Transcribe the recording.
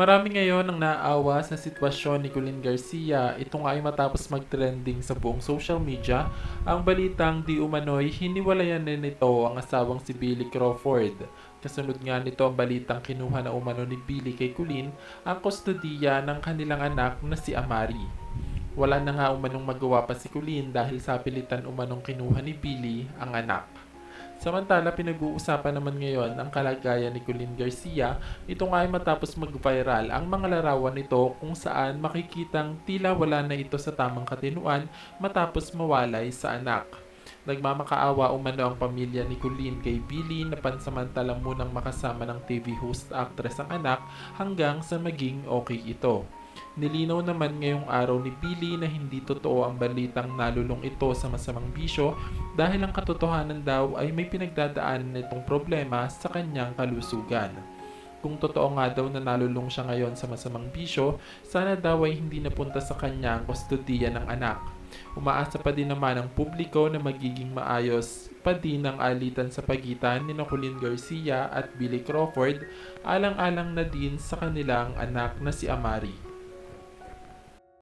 Marami ngayon ang naawa sa sitwasyon ni Colleen Garcia. Ito nga ay matapos mag-trending sa buong social media ang balitang di umano'y hiniwalayan na nito ang asawang si Billy Crawford. Kasunod nga nito ang balitang kinuha na umano ni Billy kay Colleen ang kustodiya ng kanilang anak na si Amari. Wala na nga umanong magawa pa si Colleen dahil sa pilitan umanong kinuha ni Billy ang anak. Samantala, pinag-uusapan naman ngayon ang kalagayan ni Colleen Garcia. Ito nga ay matapos mag-viral ang mga larawan nito kung saan makikitang tila wala na ito sa tamang katinuan matapos mawalay sa anak. Nagmamakaawa umano ang pamilya ni Colleen kay Billy na pansamantala munang makasama ng TV host actress ang anak hanggang sa maging okay ito. Nilinaw naman ngayong araw ni Billy na hindi totoo ang balitang nalulong ito sa masamang bisyo dahil ang katotohanan daw ay may pinagdadaanan nitong problema sa kanyang kalusugan. Kung totoo nga daw na nalulong siya ngayon sa masamang bisyo, sana daw ay hindi napunta sa kanya ang kustodiya ng anak. Umaasa pa din naman ang publiko na magiging maayos pa din ang alitan sa pagitan ni Colleen Garcia at Billy Crawford alang-alang na din sa kanilang anak na si Amari.